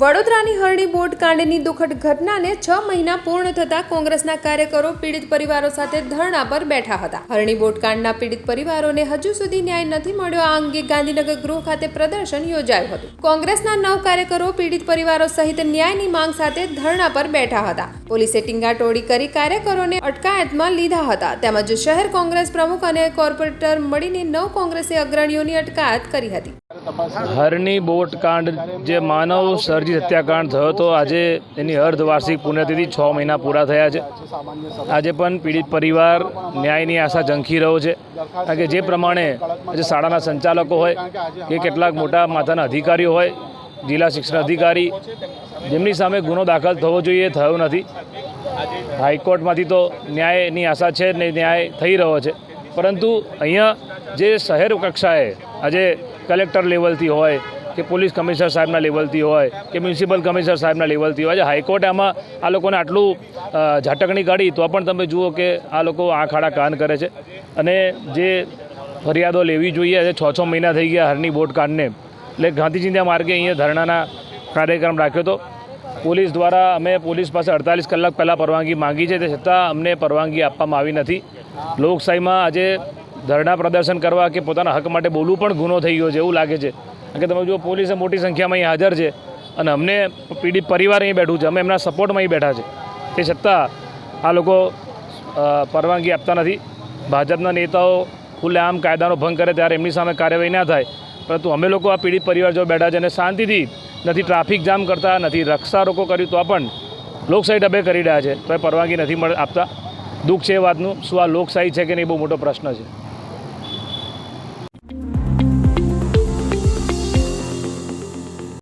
વડોદરાની હરણી બોટ કાંડની દુઃખદ ઘટનાને છ મહિના પૂર્ણ થતા કોંગ્રેસના કાર્યકરો પીડિત પરિવારો સાથે ધરણા પર બેઠા હતા. હરણી બોટ કાંડના પીડિત પરિવારોને હજુ સુધી ન્યાય નથી મળ્યો. આ અંગે ગાંધીનગર ગૃહ ખાતે પ્રદર્શન યોજાયું હતું. કોંગ્રેસના નવ કાર્યકરો પીડિત પરિવારો સહિત ન્યાયની માંગ સાથે ધરણા પર બેઠા હતા. પોલીસે ટીંગાટોળી કરી કાર્યકરોને અટકાયતમાં લીધા હતા. તેમજ શહેર કોંગ્રેસ પ્રમુખ અને કોર્પોરેટર મળીને નવ કોંગ્રેસી અગ્રણીઓની અટકાયત કરી હતી. હરની બોટ કાંડ, જે માનવ સર્જિત હત્યાકાંડ થયો હતો, આજે એની અર્ધવાર્ષિક પુણ્યતિથિ છ મહિના પૂરા થયા છે. આજે પણ પીડિત પરિવાર ન્યાયની આશા ઝંખી રહ્યો છે. કારણ કે જે પ્રમાણે આજે શાળાના સંચાલકો હોય, કે કેટલાક મોટા માથાના અધિકારીઓ હોય, જિલ્લા શિક્ષણ અધિકારી, જેમની સામે ગુનો દાખલ થવો જોઈએ થયો નથી. હાઈકોર્ટમાંથી તો ન્યાયની આશા છે ને ન્યાય થઈ રહ્યો છે. પરંતુ અહીંયા જે શહેર કક્ષાએ આજે કલેક્ટર લેવલથી હોય, કે પોલીસ કમિશનર સાહેબના લેવલથી હોય, કે મ્યુનિસિપલ કમિશનર સાહેબના લેવલથી હોય હાઈકોર્ટે આમાં આ લોકોને આટલું ઝાટકણી કાઢી, તો પણ તમે જુઓ કે આ લોકો આંખ આડા કાન કરે છે. અને જે ફરિયાદો લેવી જોઈએ, આજે છ છ મહિના થઈ ગયા હરની બોટ કાંડને એટલે ગાંધીજીના માર્ગે અહીંયા ધરણાના કાર્યક્રમ રાખ્યો હતો પોલીસ દ્વારા અમે પોલીસ પાસે અડતાલીસ કલાક પહેલાં પરવાનગી માંગી છે, તે છતાં અમને પરવાનગી આપવામાં આવી નથી. લોકશાહીમાં આજે ધરણા પ્રદર્શન કરવા કે પોતાના હક માટે બોલવું પણ ગુનો થઈ ગયો છે, એવું લાગે છે. કારણ કે તમે જુઓ, પોલીસે મોટી સંખ્યામાં અહીં હાજર છે અને અમને પીડિત પરિવાર અહીં બેઠું છે. અમે એમના સપોર્ટમાં અહીં બેઠા છે. તે છતાં આ લોકો પરવાનગી આપતા નથી. ભાજપના નેતાઓ ખુલ્લેઆમ કાયદાનો ભંગ કરે ત્યારે એમની સામે કાર્યવાહી ના થાય. પરંતુ અમે લોકો આ પીડિત પરિવાર જો બેઠા છે અને શાંતિથી નથી ટ્રાફિક જામ કરતા, નથી રક્ષા રોકો કર્યું, તો પણ લોકશાહી ડબે કરી રહ્યા છે. તો એ પરવાનગી નથી આપતા. દુઃખ છે એ વાતનું. શું આ લોકશાહી છે કે નહીં બહુ મોટો પ્રશ્ન છે.